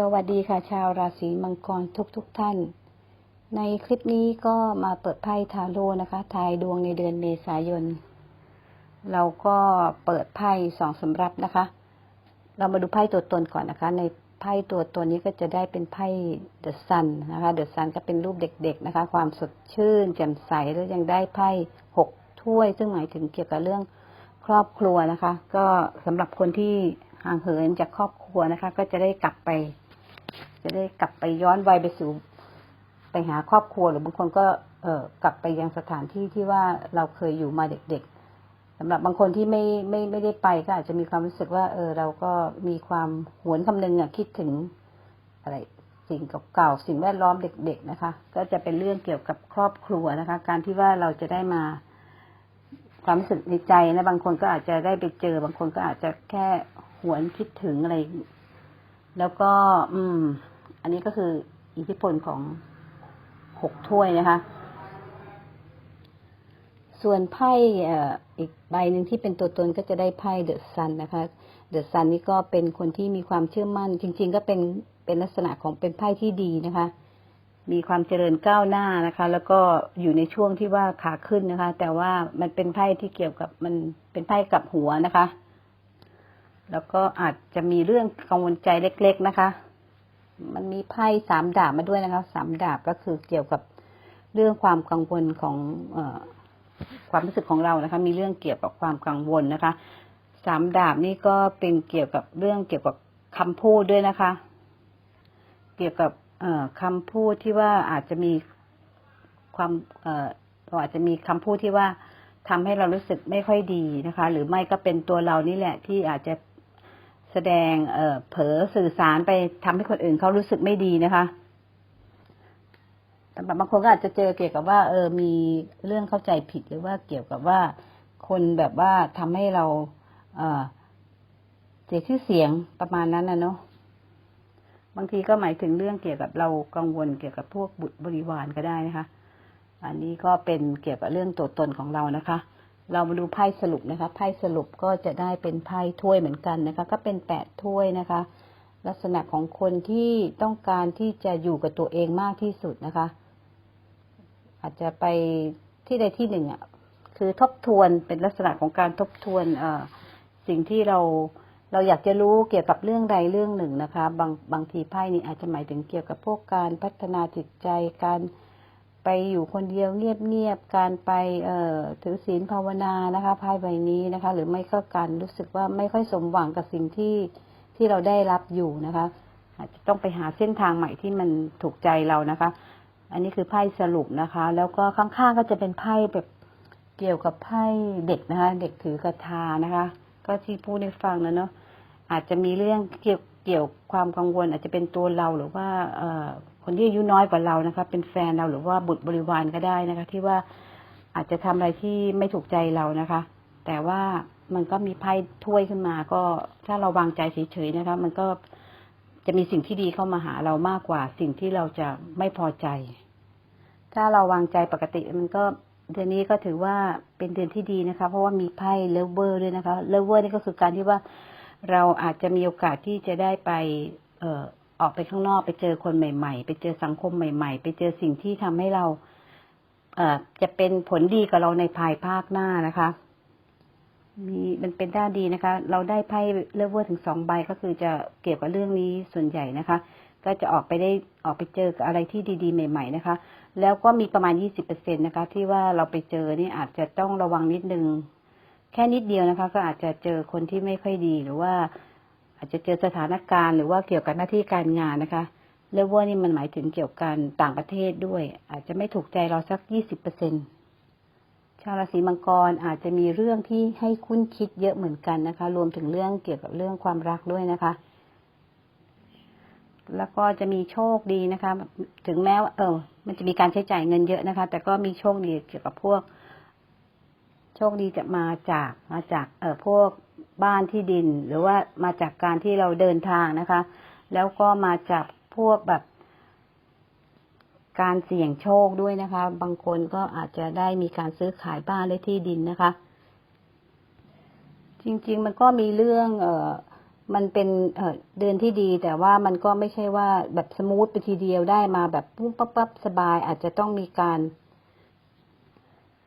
สวัสดีค่ะชาวราศีมังกรทุกทุกๆท่าน ในคลิปนี้ก็มาเปิดไพ่ทาโร่นะคะทายดวงในเดือนเมษายน เราก็เปิดไพ่สองสำรับนะคะ เรามาดูไพ่ตัวตนก่อนนะคะ ในไพ่ตัวตนนี้ก็จะได้เป็นไพ่เดอะซันนะคะเดอะซันก็เป็นรูปเด็ก ๆนะคะ ความสดชื่น แจ่มใสแล้วยังได้ไพ่หกถ้วย ซึ่งหมายถึงเกี่ยวกับเรื่องครอบครัวนะคะ ก็สำหรับคนที่ห่างเหินจากครอบครัวนะคะ ก็จะได้กลับไป จะได้กลับไปย้อนวัยไปสู่ไปหาครอบครัวหรือบางคนก็เออกลับไปยังสถานที่ที่ว่าเราเคยอยู่มาเด็กๆสำหรับบางคนที่ไม่ไม่ไม่ได้ไปก็อาจจะมีความรู้สึกว่า เออ เราก็มีความหวนคำนึงอะคิดถึงอะไรสิ่งเก่าๆสิ่งแวดล้อมเด็ก ๆ นะคะ ก็จะเป็นเรื่องเกี่ยวกับครอบครัวนะคะ การที่ว่าเราจะได้มาความรู้สึกในใจนะบางคนก็อาจจะได้ไปเจอ บางคนก็อาจจะแค่หวนคิดถึงอะไร แล้วก็ อืม อันนี้ก็คืออิทธิพลของหกถ้วยนะคะ ส่วนไพ่อีกใบหนึ่งที่เป็นตัวตนก็จะได้ไพ่เดอะซันนะคะ เดอะซันนี่ก็เป็นคนที่มีความเชื่อมั่น จริง ๆ ก็เป็นเป็นลักษณะของเป็นไพ่ที่ดีนะคะ มีความเจริญก้าวหน้านะคะ แล้วก็อยู่ในช่วงที่ว่าขาขึ้นนะคะ แต่ว่ามันเป็นไพ่ที่เกี่ยวกับมันเป็นไพ่กับหัวนะคะ แล้วก็อาจจะมีเรื่องกังวลใจเล็ก ๆ นะคะ มันมีไพ่สามดาบมาด้วยนะคะสามดาบก็คือเกี่ยวกับเรื่องความกังวลของเออความรู้สึกของเรานะคะ มีเรื่องเกี่ยวกับความกังวลนะคะสามดาบนี่ก็เป็นเกี่ยวกับเรื่องเกี่ยวกับคำพูดด้วยนะคะ เกี่ยวกับเออคำพูดที่ว่าอาจจะมีความเออเราอาจจะมีคำพูดที่ว่าทำให้เรารู้สึกไม่ค่อยดีนะคะ หรือไม่ก็เป็นตัวเรานี่แหละ ที่อาจจะ แสดงเอ่อเผลอสื่อสารไปทำให้คนอื่นเขารู้สึกไม่ดีนะคะสำหรับบางคนก็อาจจะเจอเกี่ยวกับว่า เออมีเรื่องเข้าใจผิดหรือว่าเกี่ยวกับว่าคนแบบว่าทำให้เรา เออเสียชื่อเสียงประมาณนั้นนะเนาะบางทีก็หมายถึงเรื่องเกี่ยวกับเรากังวลเกี่ยวกับพวกบุตรบริวารก็ได้นะคะ อันนี้ก็เป็นเกี่ยวกับเรื่องตัวตนของเรานะคะ เรามาดูไพ่สรุปนะคะ ไพ่สรุปก็จะได้เป็นไพ่ถ้วยเหมือนกันนะคะ ก็เป็นแปดถ้วยนะคะ ลักษณะของคนที่ต้องการที่จะอยู่กับตัวเองมากที่สุดนะคะ อาจจะไปที่ใดที่หนึ่งอะคือทบทวนเป็นลักษณะของการทบทวนเอ่อสิ่งที่เราเราอยากจะรู้เกี่ยวกับเรื่องใดเรื่องหนึ่งนะคะ บางบางทีไพ่นี้อาจจะหมายถึงเกี่ยวกับพวกการพัฒนาจิตใจการ ไปอยู่คนเดียวเงียบๆการไปเอถือศีลภาวนานะคะไพ่ใบนี้นะคะ หรือไม่ก็การรู้สึกว่าไม่ค่อยสมหวังกับสิ่งที่ที่เราได้รับอยู่นะคะอาจจะต้องไปหาเส้นทางใหม่ที่มันถูกใจเรานะคะ อันนี้คือไพ่สรุปนะคะ แล้วก็ข้างๆก็จะเป็นไพ่แบบเกี่ยวกับไพ่เด็กนะคะ เด็กถือกระทานะคะ ก็ที่พูดให้ฟังนะเนาะอาจจะมีเรื่องเกี่ยวเกี่ยวความกังวล อาจจะเป็นตัวเราหรือว่าเอ คนที่อายุน้อยกว่าเรานะคะ เป็นแฟนเราหรือว่าบุตรบริวารก็ได้นะคะ ที่ว่าอาจจะทำอะไรที่ไม่ถูกใจเรานะคะ แต่ว่ามันก็มีไพ่ถ้วยขึ้นมา ก็ถ้าเราวางใจเฉยๆนะคะ มันก็จะมีสิ่งที่ดีเข้ามาหาเรามากกว่า สิ่งที่เราจะไม่พอใจ ถ้าเราวางใจปกติมันก็เดือนนี้ก็ถือว่าเป็นเดือนที่ดีนะคะ เพราะว่ามีไพ่เลเวอร์ด้วยนะคะเลเวอร์นี่ก็คือการที่ว่าเราอาจจะมีโอกาสที่จะได้ไป เอ่อ ออกไปข้างนอกไปเจอคนใหม่ ๆ ไปเจอสังคมใหม่ ๆ ไปเจอสิ่งที่ทำให้เราเอ่อจะเป็นผลดีกับเราในภายภาคหน้านะคะมีมันเป็นด้านดีนะคะ เราได้ไพ่เลเวอร์ถึงสองใบก็คือจะเกี่ยวกับเรื่องนี้ส่วนใหญ่นะคะ ก็จะออกไปได้ออกไปเจอกับอะไรที่ดี ๆ ใหม่ ๆ นะคะ แล้วก็มีประมาณยี่สิบเปอร์เซ็นตนะคะ ที่ว่าเราไปเจอนี่อาจจะต้องระวังนิดนึง แค่นิดเดียวนะคะ ก็อาจจะเจอคนที่ไม่ค่อยดีหรือว่า อาจจะเจอสถานการณ์หรือว่าเกี่ยวกับหน้าที่การงานนะคะเลเวอร์นี่มันหมายถึงเกี่ยวกับต่างประเทศด้วย อาจจะไม่ถูกใจเราสักยี่สิบเปอร์เซ็นชาวราศีมังกรอาจจะมีเรื่องที่ให้คุ้นคิดเยอะเหมือนกันนะคะ รวมถึงเรื่องเกี่ยวกับเรื่องความรักด้วยนะคะ แล้วก็จะมีโชคดีนะคะ ถึงแม้ว่าเออ มันจะมีการใช้จ่ายเงินเยอะนะคะ แต่ก็มีโชคดีเกี่ยวกับพวก โชคดีจะมาจากมาจากเออพวก บ้านที่ดิน หรือว่ามาจากการที่เราเดินทางนะคะ แล้วก็มาจากพวกแบบ การเสี่ยงโชคด้วยนะคะ บางคนก็อาจจะได้มีการซื้อขายบ้านและที่ดินนะคะ จริง ๆ มันก็มีเรื่องเอ่อมันเป็นเอเดือนที่ดี แต่ว่ามันก็ไม่ใช่ว่าแบบสมูทไปทีเดียวได้มาแบบปุ๊บปั๊บปั๊บสบาย อาจจะต้องมีการ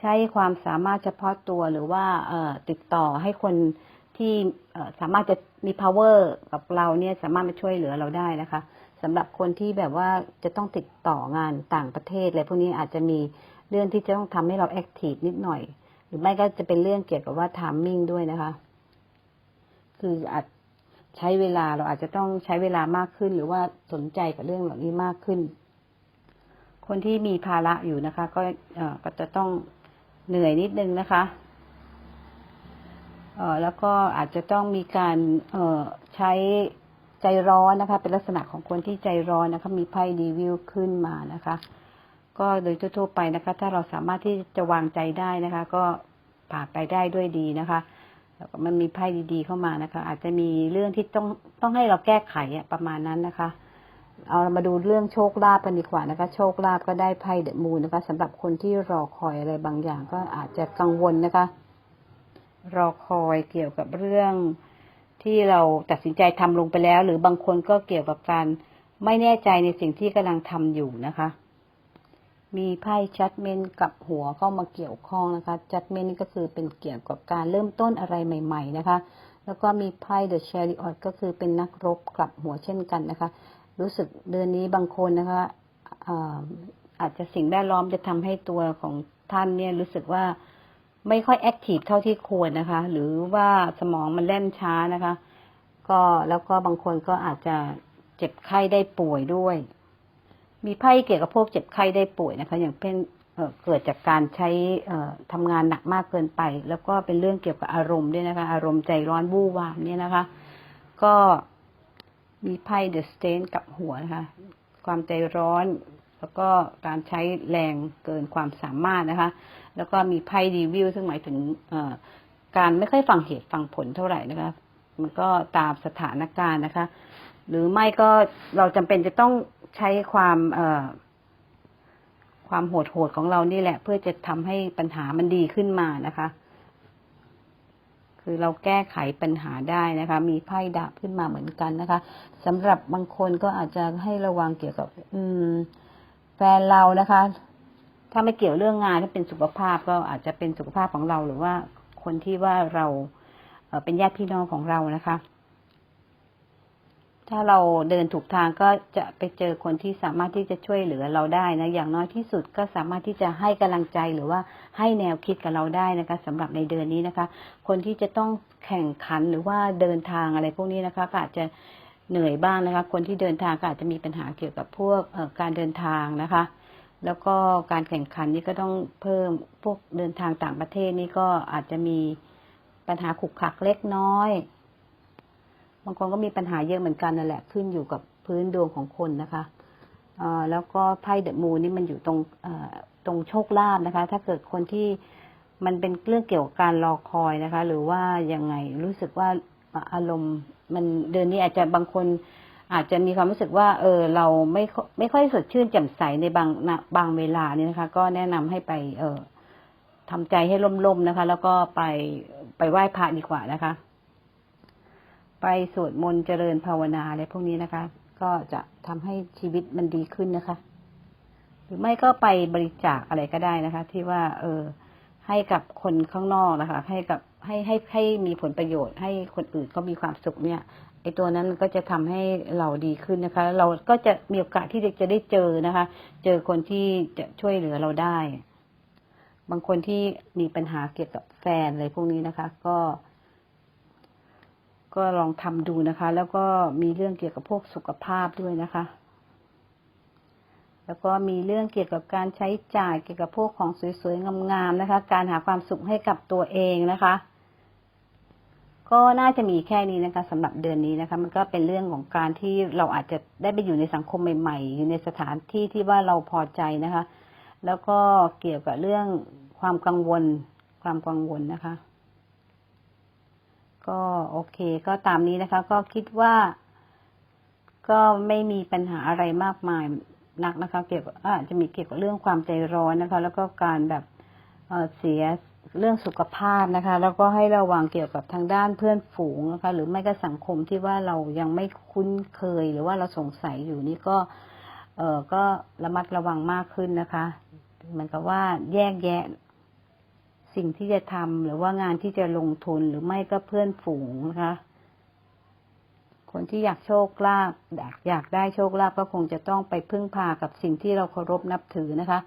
ใช้ความสามารถเฉพาะตัวหรือว่าเอ่อติดต่อให้คน ที่สามารถจะมี power กับเราเนี่ยสามารถมาช่วยเหลือเราได้นะคะสำหรับคนที่แบบว่าจะต้องติดต่องานต่างประเทศอะไรพวกนี้อาจจะมีเรื่องที่จะต้องทำให้เราแอคทีฟนิดหน่อย หรือไม่ก็จะเป็นเรื่องเกี่ยวกับว่า timing ด้วยนะคะ คืออาจใช้เวลาเราอาจจะต้องใช้เวลามากขึ้น หรือว่าสนใจกับเรื่องเหล่านี้มากขึ้น คนที่มีภาระอยู่นะคะ ก็อ่อก็จะต้องเหนื่อยนิดนึงนะคะ แล้วก็อาจจะต้องมีการใช้ใจร้อนนะคะ เป็นลักษณะของคนที่ใจร้อนนะคะ มีไพ่ดีวิวขึ้นมานะคะ ก็โดยทั่วๆไปนะคะ ถ้าเราสามารถที่จะวางใจได้นะคะ ก็ผ่านไปได้ด้วยดีนะคะแล้วก็มันมีไพ่ดีๆเข้ามานะคะ อาจจะมีเรื่องที่ต้องต้องให้เราแก้ไขอะประมาณนั้นนะคะ เอามาดูเรื่องโชคลาภกันดีกว่านะคะ โชคลาภก็ได้ไพ่เดอะมูนนะคะสำหรับคนที่รอคอยอะไรบางอย่าง ก็อาจจะกังวลนะคะ รอคอยเกี่ยวกับเรื่องที่เราตัดสินใจทำลงไปแล้ว หรือบางคนก็เกี่ยวกับการไม่แน่ใจในสิ่งที่กำลังทำอยู่นะคะ มีไพ่จัดเมนกับหัวเข้ามาเกี่ยวข้องนะคะจัดเมนนี่ก็คือเป็นเกี่ยวกับการเริ่มต้นอะไรใหม่ ๆ นะคะ แล้วก็มีไพ่เดอะเชริออตก็คือเป็นนักรบกลับหัวเช่นกันนะคะ รู้สึกเดือนนี้บางคนนะคะอาอาจจะสิ่งแวดล้อมจะทำให้ตัวของท่านเนี่ยรู้สึกว่า ไม่ค่อยแอคทีฟเท่าที่ควรนะคะ หรือว่าสมองมันเล่นช้านะคะ ก็แล้วก็บางคนก็อาจจะเจ็บไข้ได้ป่วยด้วย มีไพ่เกี่ยวกับพวกเจ็บไข้ได้ป่วยนะคะ อย่างเช่นเเกิดจากการใช้เอ่อทำงานหนักมากเกินไป แล้วก็เป็นเรื่องเกี่ยวกับอารมณ์ด้วยนะคะ อารมณ์ใจร้อนวู่วามเนี่ยนะคะ ก็มีไพ่เดอะสเตนกับหัวนะคะ ความใจร้อน แล้วก็การใช้แรงเกินความสามารถนะคะ แล้วก็มีไพ่รีวิวซึ่งหมายถึงการไม่ค่อยฟังเหตุฟังผลเท่าไหร่นะคะ มันก็ตามสถานการณ์นะคะ หรือไม่ก็เราจำเป็นจะต้องใช้ความเอความโหดโหดๆของเรานี่แหละ เพื่อจะทำให้ปัญหามันดีขึ้นมานะคะ คือเราแก้ไขปัญหาได้นะคะ มีไพ่ดาบขึ้นมาเหมือนกันนะคะสำหรับบางคนก็อาจจะให้ระวังเกี่ยวกับ อืม แฟนเรานะคะ ถ้าไม่เกี่ยวเรื่องงานถ้าเป็นสุขภาพก็อาจจะเป็นสุขภาพของเราหรือว่าคนที่ว่าเราเป็นญาติพี่น้องของเรานะคะ ถ้าเราเดินถูกทางก็จะไปเจอคนที่สามารถที่จะช่วยเหลือเราได้นะ อย่างน้อยที่สุดก็สามารถที่จะให้กำลังใจหรือว่าให้แนวคิดกับเราได้นะคะสำหรับในเดือนนี้นะคะ คนที่จะต้องแข่งขันหรือว่าเดินทางอะไรพวกนี้นะคะก็อาจจะ เหนื่อยบ้างนะคะ คนที่เดินทางก็อาจจะมีปัญหาเกี่ยวกับพวกการเดินทางนะคะ แล้วก็การแข่งขันนี่ก็ต้องเพิ่มพวกเดินทางต่างประเทศนี่ก็อาจจะมีปัญหาขุกขักเล็กน้อย บางคนก็มีปัญหาเยอะเหมือนกันนั่นแหละขึ้นอยู่กับพื้นดวงของคนนะคะแล้วก็ไพ่เดอะมูนนี่มันอยู่ตรงตรงโชคลาภนะคะ ถ้าเกิดคนที่มันเป็นเรื่องเกี่ยวกับการรอคอยนะคะ หรือว่ายังไงรู้สึกว่าอารมณ์ มันเดือนนี้อาจจะบางคนอาจจะมีความรู้สึกว่า เออ เราไม่ไม่ค่อยสดชื่นแจ่มใสในบางบางเวลาเนี่ยนะคะ ก็แนะนำให้ไป เออทำใจให้ล่มๆนะคะ แล้วก็ไปไปไหว้พระดีกว่านะคะ ไปสวดมนต์เจริญภาวนาอะไรพวกนี้นะคะ ก็จะทำให้ชีวิตมันดีขึ้นนะคะ หรือไม่ก็ไปบริจาคอะไรก็ได้นะคะ ที่ว่า เออ ให้กับคนข้างนอกนะคะ ให้กับ ให้ให้ให้มีผลประโยชน์ ให้คนอื่นเขามีความสุขเนี่ยไอตัวนั้นก็จะทำให้เราดีขึ้นนะคะ เราก็จะมีโอกาสที่จะได้เจอนะคะ เจอคนที่จะช่วยเหลือเราได้ บางคนที่มีปัญหาเกี่ยวกับแฟนอะไรพวกนี้นะคะ ก็ ก็ลองทำดูนะคะ แล้วก็มีเรื่องเกี่ยวกับพวกสุขภาพด้วยนะคะ แล้วก็มีเรื่องเกี่ยวกับการใช้จ่ายเกี่ยวกับพวกของสวยๆงามๆนะคะ การหาความสุขให้กับตัวเองนะคะ ก็น่าจะมีแค่นี้นะคะสำหรับเดือนนี้นะคะ มันก็เป็นเรื่องของการที่เราอาจจะได้ไปอยู่ในสังคมใหม่ๆ อยู่ในสถานที่ที่ว่าเราพอใจนะคะ แล้วก็เกี่ยวกับเรื่องความกังวล ความกังวลนะคะ ก็โอเค ก็ตามนี้นะคะ ก็คิดว่า ก็ไม่มีปัญหาอะไรมากมายนักนะคะ เกี่ยวกับอาจจะมีเกี่ยวกับเรื่องความใจร้อนนะคะ แล้วก็การแบบเเสีย เรื่องสุขภาพนะคะ แล้วก็ให้ระวังเกี่ยวกับทางด้านเพื่อนฝูงนะคะ หรือไม่ก็สังคมที่ว่าเรายังไม่คุ้นเคย หรือว่าเราสงสัยอยู่นี่ก็เออก็ระมัดระวังมากขึ้นนะคะเหมือนกับว่าแยกแยะ สิ่งที่จะทำหรือว่างานที่จะลงทุนหรือไม่ก็เพื่อนฝูงนะคะ คนที่อยากโชคลาภอยากอยากได้โชคลาภก็คงจะต้องไปพึ่งพากับสิ่งที่เราเคารพนับถือนะคะ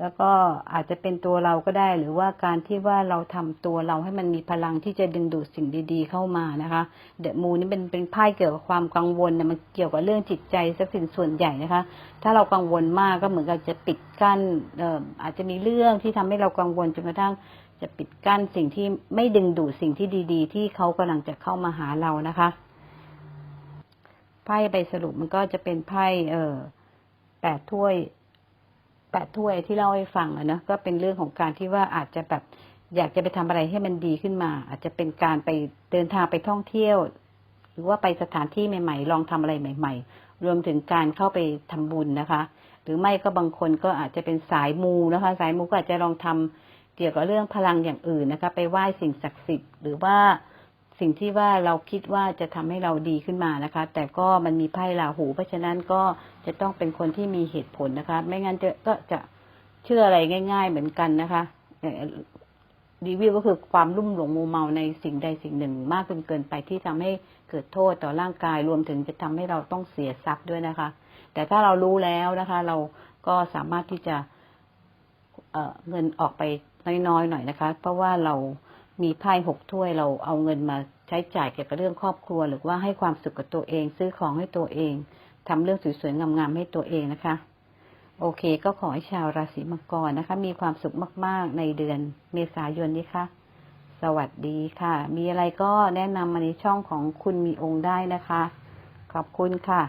แล้วก็อาจจะเป็นตัวเราก็ได้ หรือว่าการที่ว่าเราทำตัวเราให้มันมีพลังที่จะดึงดูดสิ่งดี ๆ เข้ามานะคะเดอะมูนี่เป็นเป็นไพ่เกี่ยวกับความกังวลนะมันเกี่ยวกับเรื่องจิตใจสักสิ่งส่วนใหญ่นะคะ ถ้าเรากังวลมากก็เหมือนกับจะปิดกั้นเอ่ออาจจะมีเรื่องที่ทำให้เรากังวลจนกระทั่งจะปิดกั้นสิ่งที่ไม่ดึงดูดสิ่งที่ดี ๆ ที่เขากำลังจะเข้ามาหาเรานะคะไพ่ใบสรุปมันก็จะเป็นไพ่เออแปดถ้วย ปดถ้วยที่เล่าให้ฟังอะนะก็เป็นเรื่องของการที่ว่าอาจจะแบบอยากจะไปทำอะไรให้มันดีขึ้นมา อาจจะเป็นการไปเดินทางไปท่องเที่ยว หรือว่าไปสถานที่ใหม่ๆ ลองทำอะไรใหม่ ๆ รวมถึงการเข้าไปทำบุญนะคะ หรือไม่ก็บางคนก็อาจจะเป็นสายมูนะคะ สายมูก็อาจจะลองทำเกี่ยวกับเรื่องพลังอย่างอื่นนะคะ ไปไหว้สิ่งศักดิ์สิทธิ์หรือว่า สิ่งที่ว่าเราคิดว่าจะทำให้เราดีขึ้นมานะคะ แต่ก็มันมีไพ่ราหู เพราะฉะนั้นก็จะต้องเป็นคนที่มีเหตุผลนะคะ ไม่งั้นจะก็จะเชื่ออะไรง่าย ๆ เหมือนกันนะคะเอ่อรีวิวก็คือความลุ่มหลงมัวเมาในสิ่งใดสิ่งหนึ่ง มากจนเกินไปที่ทำให้เกิดโทษต่อร่างกายรวมถึงจะทำให้เราต้องเสียทรัพย์ด้วยนะคะ แต่ถ้าเรารู้แล้วนะคะ เราก็สามารถที่จะเออเงินออกไปน้อยๆหน่อยนะคะ เพราะว่าเรา มีไพ่หกถ้วยเราเอาเงินมาใช้จ่ายเกี่ยวกับเรื่องครอบครัว หรือว่าให้ความสุขกับตัวเอง ซื้อของให้ตัวเองทำเรื่องสวยๆงามๆให้ตัวเองนะคะ โอเค ก็ขอให้ชาวราศีมังกรนะคะ มีความสุขมาก ๆ ในเดือนเมษายนนี้ค่ะ สวัสดีค่ะ มีอะไรก็แนะนำมาในช่องของคุณมีองค์ได้นะคะ ขอบคุณค่ะ